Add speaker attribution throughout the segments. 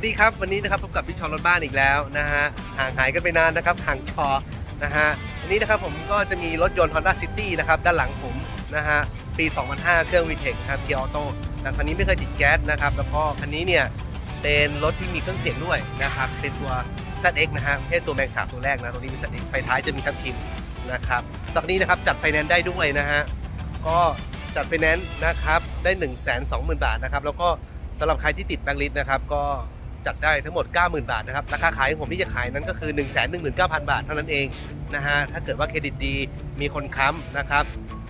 Speaker 1: สวัสดีครับวันนี้นะครับพบกับพี่ชอนรถบ้านอีกแล้วนะฮะห่างหายกันไปนานนะครับห่างชอนะฮะวันนี้นะครับผมก็จะมีรถยนต์ Honda City นะครับด้านหลังผมนะฮะปี 2005 เครื่อง VTEC คครับเกียร์ออโต้แต่คันนี้ไม่เคยติดแก๊สนะครับแล้วก็คันนี้เนี่ยเป็นรถที่มีเครื่องเสียงด้วยนะครับเป็นตัว ZX นะฮะเพศตัวแมงสาบตัวแรกนะตัวนี้เป็น ZX ไฟท้ายจะมีทับทิมนะครับสักนี้นะครับจัดไฟแนนซ์ได้ด้วยนะฮะก็จัดไฟแนนซ์นะครับได้ 1 2 0 0 0 0 บาทนะครับแล้วก็สำหรับใครที่ติดแบงค์ลิสต์นะครับก็ จัดได้ทั้งหมด 90,000 บาทนะครับ ราคาขายของผมที่จะขายนั้นก็คือ 1 1 9 0 0 0 บาทเท่านั้นเองนะฮะ ถ้าเกิดว่าเครดิตดีมีคนค้ำนะครับ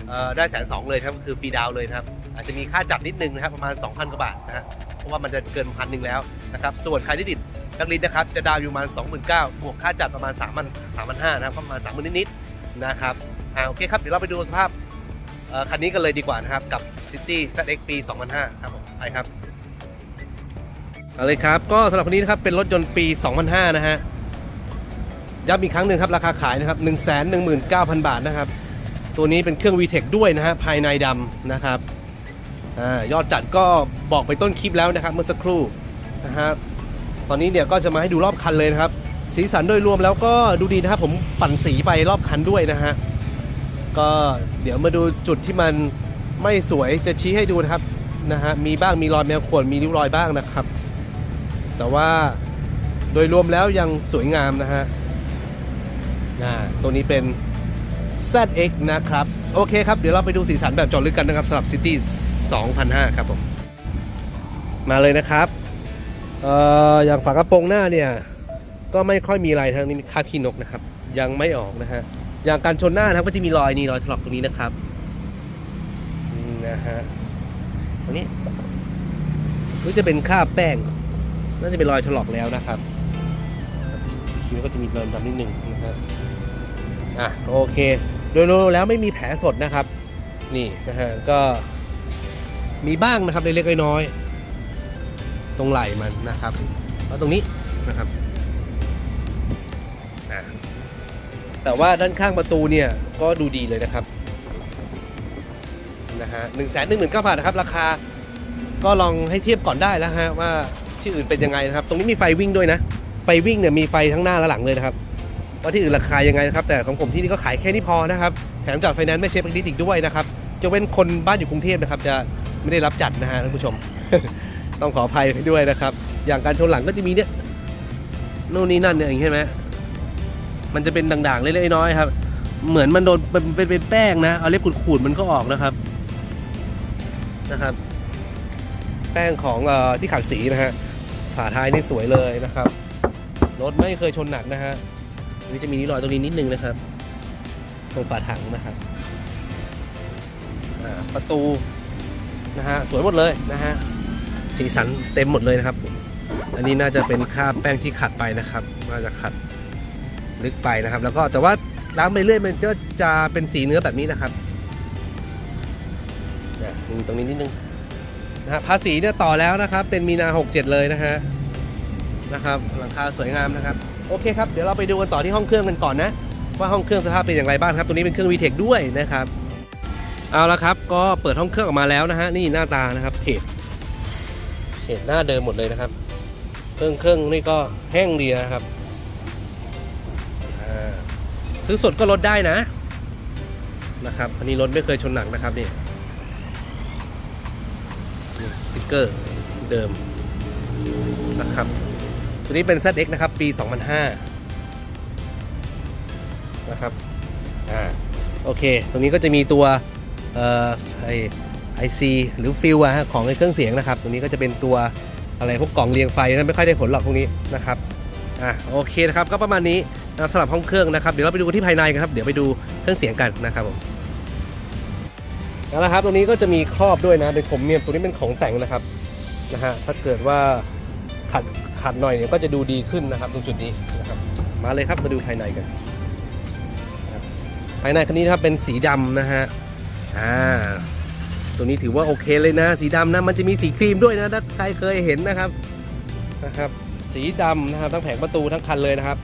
Speaker 1: เอ่อได้แสนสองเลยครับคือฟรีดาวน์เลยนะครับ อาจจะมีค่าจับนิดนึงนะครับประมาณ 2,000 กว่าบาทนะฮะ เพราะว่ามันจะเกินพันหนึ่งแล้วนะครับ ส่วนใครที่ติดนักลิสนะครับจะดาวน์อยู่ประมาณ 29,000บวกค่าจัดประมาณ 3 0 0 0 3,500นะครับก็ประมาณ 30,000นิดๆนะครับอ่าโอเคครับ เดี๋ยวเราไปดูสภาพเอ่อคันนี้กันเลยดีกว่านะครับกับ City ZX ปี 2005 ครับผมไปครับ เอาเลยครับ ก็สำหรับคนนี้นะครับ เป็นรถยนต์ปี 2005 นะฮะ ย้ำอีกครั้งหนึ่งครับ ราคาขายนะครับ 119,000 บาทนะครับ ตัวนี้เป็นเครื่อง VTEC ด้วยนะฮะ ภายในดำนะครับอยอดจัดก็บอกไปต้นคลิปแล้วนะครับ เมื่อสักครู่นะฮะตอนนี้เนี่ยก็จะมาให้ดูรอบคันเลยนะครับ สีสันโดยรวมแล้วก็ดูดีนะครับ ผมปั่นสีไปรอบคันด้วยนะฮะ ก็เดี๋ยวมาดูจุดที่มันไม่สวยจะชี้ให้ดูนะครับนะฮะ มีบ้างมีรอยแมวขวนมีริ้วรอยบ้างนะครับ แต่ว่าโดยรวมแล้วยังสวยงามนะฮะนะตัวนี้เป็น ZX นะครับ โอเคครับ เดี๋ยวเราไปดูสีสันแบบจอลึกกันนะครับสำหรับ City 2005 ครับผม มาเลยนะครับเอ่ออย่างฝากระโปรงหน้าเนี่ย ก็ไม่ค่อยมีอะไรทางนี้คราบขี้นกนะครับ ยังไม่ออกนะฮะ อย่างการชนหน้านะครับก็จะมีรอยนี่รอยถลอกตรงนี้นะครับนี่นะฮะตรงนี้นี่จะเป็นคราบแป้ง น่าจะเป็นรอยถลอกแล้วนะครับทีนี้ก็จะมีรอยดำนิดนึงนะฮะอะโอเค โดยรวมแล้วไม่มีแผลสดนะครับ นี่นะฮะก็มีบ้างนะครับเล็กๆน้อยๆตรงไหล่มันนะครับแล้วตรงนี้นะครับแต่ว่าด้านข้างประตูเนี่ยก็ดูดีเลยนะครับนะฮะหนึ่งแสนหนึ่งหมื่นเก้าพันนะครับ ราคาก็ลองให้เทียบก่อนได้แล้วฮะว่า ที่อื่นเป็นยังไงนะครับ ตรงนี้มีไฟวิ่งด้วยนะ ไฟวิ่งเนี่ยมีไฟทั้งหน้าและหลังเลยนะครับว่าที่อื่นราคายังไงนะครับ แต่ของผมที่นี่ก็ขายแค่นี้พอนะครับแถมจัดไฟแนนซ์ไม่เช็คลิสอีกด้วยนะครับจะเป็นคนบ้านอยู่กรุงเทพนะครับจะไม่ได้รับจัดนะฮะท่านผู้ชม ต้องขออภัยด้วยนะครับ อย่างการชนหลังก็จะมีเนี่ยโน่นนี่นั่นเนี่ยอย่างนี้ใช่ไหมมันจะเป็นด่างๆเล็กๆน้อยๆครับ เหมือนมันโดนเป็นเป็นแป้งนะเอาเล็บขูดๆมันก็ออกนะครับนะครับ แป้งของอที่ขัดสีนะฮะ ฝาท้ายนี่สวยเลยนะครับ รถไม่เคยชนหนักนะฮะนนี้จะมีนิรอยตรงนี้นิดนึงนะครับ ตรงฝาถังนะครับประตูนะฮะสวยหมดเลยนะฮะสีสันเต็มหมดเลยนะครับ อันนี้น่าจะเป็นคราแป้งที่ขัดไปนะครับ น่าจะขัดลึกไปนะครับ แล้วก็แต่ว่าล้างไปเรื่อยมันจะจะเป็นสีเนื้อแบบนี้นะครับเนี่ยมีตรงนี้นิดนึง นะฮะภาษีเนี่ยต่อแล้วนะครับ เป็นมีนา 67 เลยนะฮะนะครับหลังคาสวยงามนะครับโอเคครับเดี๋ยวเราไปดูกันต่อที่ห้องเครื่องกันก่อนนะ ว่าห้องเครื่องสภาพเป็นอย่างไรบ้างครับตัวนี้เป็นเครื่อง VTEC ด้วยนะครับเอาละครับก็เปิดห้องเครื่องออกมาแล้วนะฮะนี่หน้าตานะครับเพจเพจหน้าเดิมหมดเลยนะครับ เครื่องเครื่องนี่ก็แห้งดีนะครับซื้อสดก็ลดได้นะนะครับอันนี้รถไม่เคยชนหนักนะครับนี่นี่ สติกเกอร์เดิมนะครับ ตัวนี้เป็น ZX นะครับ ปี 2005 นะครับ อ่า โอเค ตรงนี้ก็จะมีตัวเอ่อไอไอซีหรือฟิลอะฮะของเครื่องเสียงนะครับ ตรงนี้ก็จะเป็นตัวอะไรพวกกล่องเรียงไฟนะไม่ค่อยได้ผลหรอกพวกนี้นะครับ อะโอเคนะครับ ก็ประมาณนี้สำหรับห้องเครื่องนะครับ เดี๋ยวเราไปดูที่ภายในกันครับ เดี๋ยวไปดูเครื่องเสียงกันนะครับผม แล้วนะครับตรงนี้ก็จะมีครอบด้วยนะเป็นผมเนี่ยตัวนี้เป็นของแต่งนะครับนะฮะถ้าเกิดว่าขัดขัดหน่อยเนี่ยก็จะดูดีขึ้นนะครับตรงจุดนี้นะครับมาเลยครับมาดูภายในกันภายในคันนี้นะครับเป็นสีดำนะฮะอ่าตัวนี้ถือว่าโอเคเลยนะ สีดำนะมันจะมีสีครีมด้วยนะถ้าใครเคยเห็นนะครับนะครับสีดำนะครับทั้งแผงประตูทั้งคันเลยนะครับ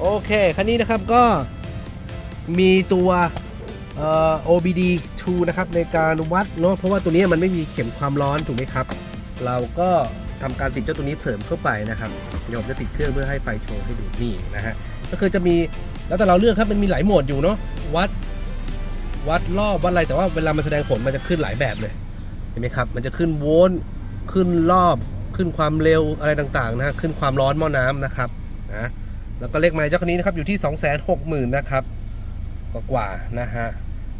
Speaker 1: โอเคคันนี้นะครับก็มีตัวเอ่อ OBD 2นะครับในการวัดเนาะเพราะว่าตัวนี้มันไม่มีเข็มความร้อนถูกไหมครับ เราก็ทำการติดเจ้าตัวนี้เสริมเข้าไปนะครับเดี๋ยวผมจะติดเครื่องเพื่อให้ไฟโชว์ให้ดูนี่นะฮะก็คือจะมีแล้วแต่เราเลือกครับมันมีหลายโหมดอยู่เนาะวัดวัดรอบวัดอะไรแต่ว่าเวลามันแสดงผลมันจะขึ้นหลายแบบเลยเห็นไหมครับ มันจะขึ้นโวลต์ขึ้นรอบขึ้นความเร็วอะไรต่างๆนะฮะขึ้นความร้อนหม้อน้ำนะครับนะแล้วก็เลขไมล์เจ้าคันนี้นะครับอยู่ที่ 2 6 0 0 0 0นะครับกว่าๆนะฮะ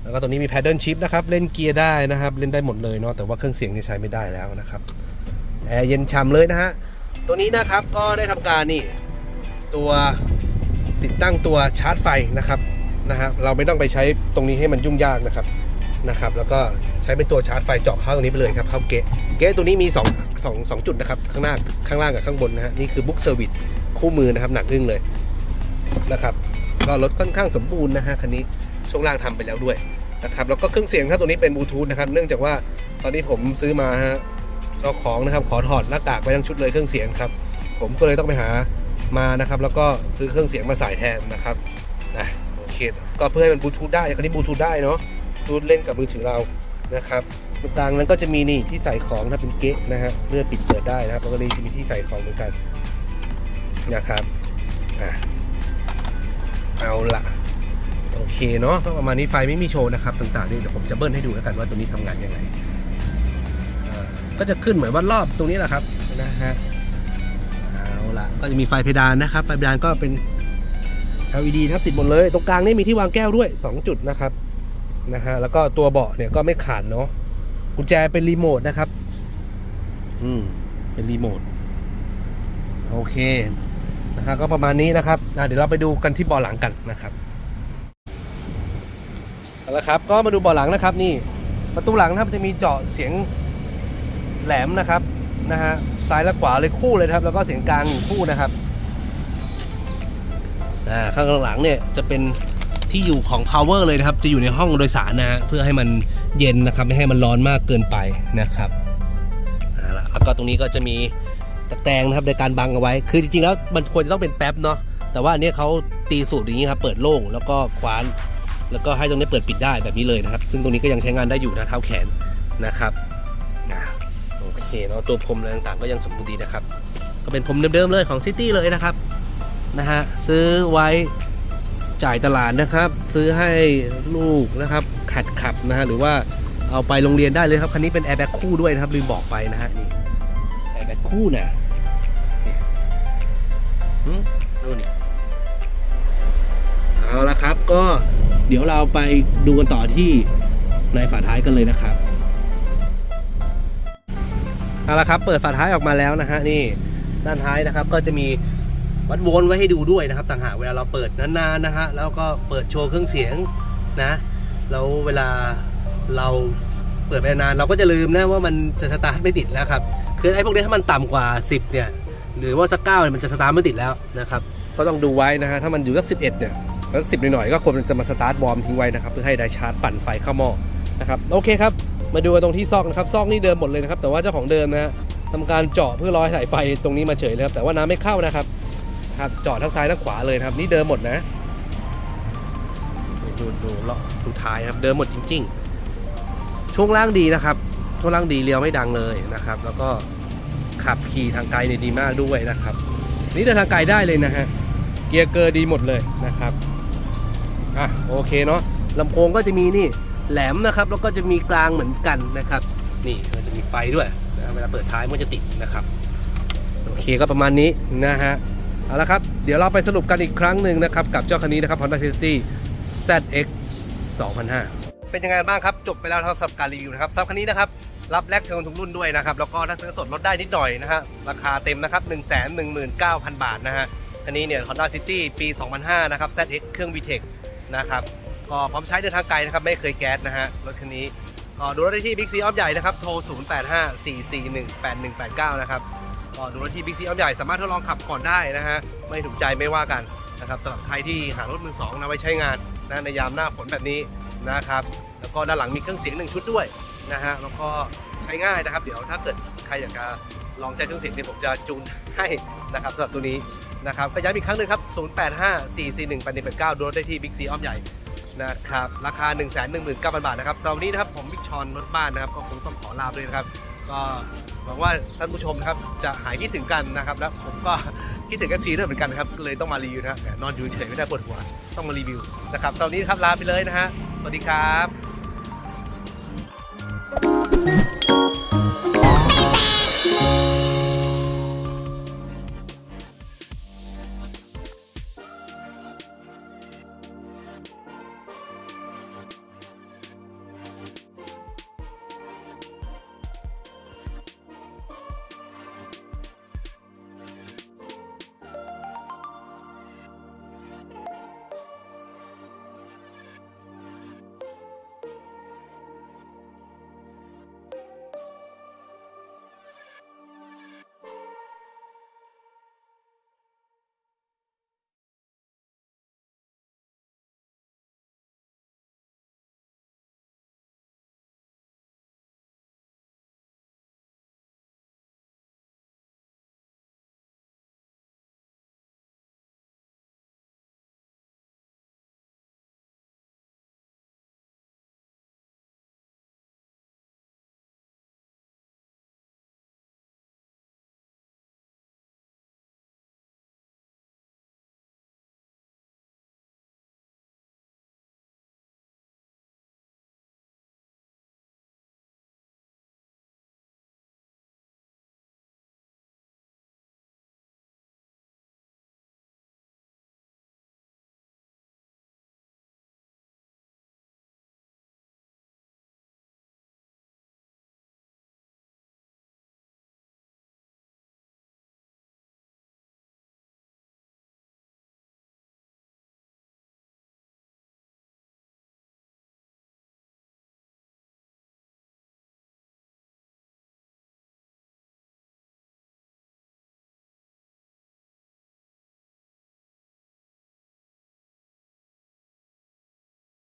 Speaker 1: แล้วก็ตัวนี้มี paddle shift นะครับเล่นเกียร์ได้นะครับ เล่นได้หมดเลยเนาะแต่ว่าเครื่องเสียงนี่ใช้ไม่ได้แล้วนะครับแอร์เย็นฉ่ำเลยนะฮะตัวนี้นะครับก็ได้ทำการนี่ตัวติดตั้งตัวชาร์จไฟนะครับนะฮะเราไม่ต้องไปใช้ตรงนี้ให้มันยุ่งยากนะครับนะครับ แล้วก็ใช้เป็นตัวชาร์จไฟเจาะเข้าตรงนี้ไปเลยครับเข้าเกะเกะตัวนี้มี2 2 2จุดนะครับข้างหน้าข้างล่างกับข้างบนนะฮะนี่คือบุ๊กเซอร์วิสคู่มือนะครับหนักอึ้งเลยนะครับ ก็รถค่อนข้างสมบูรณ์นะฮะคันนี้ ช่วงล่างทำไปแล้วด้วยนะครับแล้วก็เครื่องเสียงถ้าตัวนี้เป็นบลูทูธนะครับเนื่องจากว่าตอนนี้ผมซื้อมาฮะเจ้าของนะครับขอถอดหน้ากากไปทั้งชุดเลยเครื่องเสียงครับผมก็เลยต้องไปหามานะครับแล้วก็ซื้อเครื่องเสียงมาใส่แทนนะครับนะโอเคก็เพื่อให้มันบลูทูธได้คันนี้บลูทูธได้เนาะบลูทเล่นกับมือถือเรานะครับตรงกลางนั้นก็จะมีนี่ที่ใส่ของถ้าเป็นเก๊ะนะฮะเลื่อนปิดเปิดได้นะครับแล้วก็นี่จะมีที่ใส่ของเหมือนกันนะครับอะเอาละ โอเคเนาะก็ประมาณนี้ไฟไม่มีโชว์นะครับต่างๆนี่เดี๋ยวผมจะเบิ้ลให้ดูแล้วกันว่าตัวนี้ทำงานยังไงก็จะขึ้นเหมือนว่ารอบตรงนี้แหละครับนะฮะเอาละก็จะมีไฟเพดานนะครับ ไฟเพดานก็เป็น LED นะครับติดหมดเลย ตรงกลางนี่มีที่วางแก้วด้วย 2 จุดนะครับนะฮะแล้วก็ตัวเบาะเนี่ยก็ไม่ขาดเนาะกุญแจเป็นรีโมทนะครับ อืมเป็นรีโมทโอเคนะครับก็ประมาณนี้นะครับเดี๋ยวเราไปดูกันที่เบาะหลังกันนะครับ เอาละครับ ก็มาดูเบาะหลังนะครับนี่ประตูหลังนะครับจะมีเจาะเสียงแหลมนะครับนะฮะซ้ายและขวาเลยคู่เลยครับ แล้วก็เสียงกลางหนึ่งคู่นะครับอ่าข้างหลังเนี่ยจะเป็นที่อยู่ของ power เลยนะครับ จะอยู่ในห้องโดยสารนะฮะเพื่อให้มันเย็นนะครับ ไม่ให้มันร้อนมากเกินไปนะครับอ่าแล้วก็ตรงนี้ก็จะมีตะแกรงนะครับในการบังเอาไว้ คือจริงๆแล้วมันควรจะต้องเป็นแป๊บเนาะแต่ว่าอันนี้เขาตีสูตรอย่างนี้ครับเปิดโล่งแล้วก็คว้าน แล้วก็ให้ตรงนี้เปิดปิดได้แบบนี้เลยนะครับ ซึ่งตรงนี้ก็ยังใช้งานได้อยู่นะเท้าแขนนะครับโอเคเนาะตัวพรมอะไรต่างๆก็ยังสมบูรณ์ดีนะครับ ก็เป็นพรมเดิมๆเลยของซิตี้เลยนะครับนะฮะซื้อไว้จ่ายตลาดนะครับ ซื้อให้ลูกนะครับขัดขับนะฮะหรือว่าเอาไปโรงเรียนได้เลยครับคันนี้เป็นแอร์แบ็กคู่ด้วยนะครับลืมบอกไปนะฮะนี่แอร์แบ็กคู่นะนี่หืมดูนี่เอาละครับก็ เดี๋ยวเราไปดูกันต่อที่ในฝาท้ายกันเลยนะครับเอาละครับ เปิดฝาท้ายออกมาแล้วนะฮะนี่ด้านท้ายนะครับก็จะมีวัดโวลต์ไว้ให้ดูด้วยนะครับ ต่างหากเวลาเราเปิดนานๆนะฮะแล้วก็เปิดโชว์เครื่องเสียงนะแล้วเวลาเราเปิดไปนานเราก็จะลืมนะว่ามันจะสตาร์ทไม่ติดแล้วครับคือไอ้พวกนี้ถ้ามันต่ำกว่า 10เนี่ยหรือว่าสักเก้าเนี่ยมันจะสตาร์ทไม่ติดแล้วนะครับก็ต้องดูไว้นะฮะถ้ามันอยู่สักสิบเอ็ดเนี่ย แล้วสิบหน่อยๆก็ควรจะมาสตาร์ทวอร์มทิ้งไว้นะครับเพื่อให้ได้ชาร์จปั่นไฟเข้าหม้อนะครับโอเคครับมาดูกันตรงที่ซอกนะครับซอกนี่เดิมหมดเลยนะครับแต่ว่าเจ้าของเดิมนะฮะทำการเจาะเพื่อร้อยสายไฟตรงนี้มาเฉยเลยครับแต่ว่าน้ำไม่เข้านะครับครับจอดทั้งซ้ายทั้งขวาเลยนะครับนี่เดิมหมดนะดูดูเลาะดูท้ายครับเดิมหมดจริง ๆ ช่วงล่างดีนะครับช่วงล่างดีเลี้ยวไม่ดังเลยนะครับ แล้วก็ขับขี่ทางไกลเนี่ยดีมากด้วยนะครับ นี่เดินทางไกลได้เลยนะฮะเกียร์เกอร์ดีหมดเลยนะครับ อะโอเคเนาะลำโพงก็จะมีนี่แหลมนะครับ แล้วก็จะมีกลางเหมือนกันนะครับ นี่มันจะมีไฟด้วยนะเวลาเปิดท้ายมันจะติดนะครับโอเคก็ประมาณนี้นะฮะเอาละครับ เดี๋ยวเราไปสรุปกันอีกครั้งหนึ่งนะครับ กับเจ้าคันนี้นะครับ Honda City ZX 2005 เป็นยังไงบ้างครับ จบไปแล้วครับสำหรับการรีวิวนะครับสำหรับคันนี้นะครับรับแลกเทิร์นทุกรุ่นด้วยนะครับ แล้วก็ถ้าซื้อสดลดได้นิดหน่อยนะฮะราคาเต็มนะครับ119,000 บาทนะฮะคันนี้เนี่ย Honda City ปี 2005 นะครับ ZX เครื่อง VTEC นะครับ ก็พร้อมใช้เดินทางไกลนะครับ ไม่เคยแก๊สนะฮะรถคันนี้ก็ดูรถได้ที่ Big C ออฟใหญ่นะครับ โทร 0854418189 นะครับก็ดูรถที่บิ๊กซีออฟใหญ่สามารถทดลองขับก่อนได้นะฮะไม่ถูกใจไม่ว่ากันนะครับสำหรับใครที่หารถมือสองนะไว้ใช้งานนะในยามหน้าฝนแบบนี้นะครับแล้วก็ด้านหลังมีเครื่องเสียงหนึ่งชุดด้วยนะฮะแล้วก็ใช้ง่ายนะครับ เดี๋ยวถ้าเกิดใครอยากจะลองใช้เครื่องเสียงเนี่ยผมจะจูนให้นะครับสำหรับตัวนี้ นะครับก็ย้ำอีกครั้งหนึ่งครับ 0854418189 ดูรถได้ที่บิ๊กซีอ้อฟใหญ่นะครับราคา 1 1 9 0 0 0 บาทนะครับสำหรับวันนี้นะครับผมบิ๊กชอนรถบ้านนะครับก็คงต้องขอลาไปเลยนะครับ ก็หวังว่าท่านผู้ชมนะครับจะหายคิดถึงกันนะครับแล้วผมก็คิดถึง FC ด้วยเหมือนกันนะครับเลยต้องมารีวิวนะแหมนอนอยู่เฉยไม่ได้ปวดหัวต้องมารีวิวนะครับสำหรับวันนี้นะครับลาไปเลยนะฮะสวัสดีครับ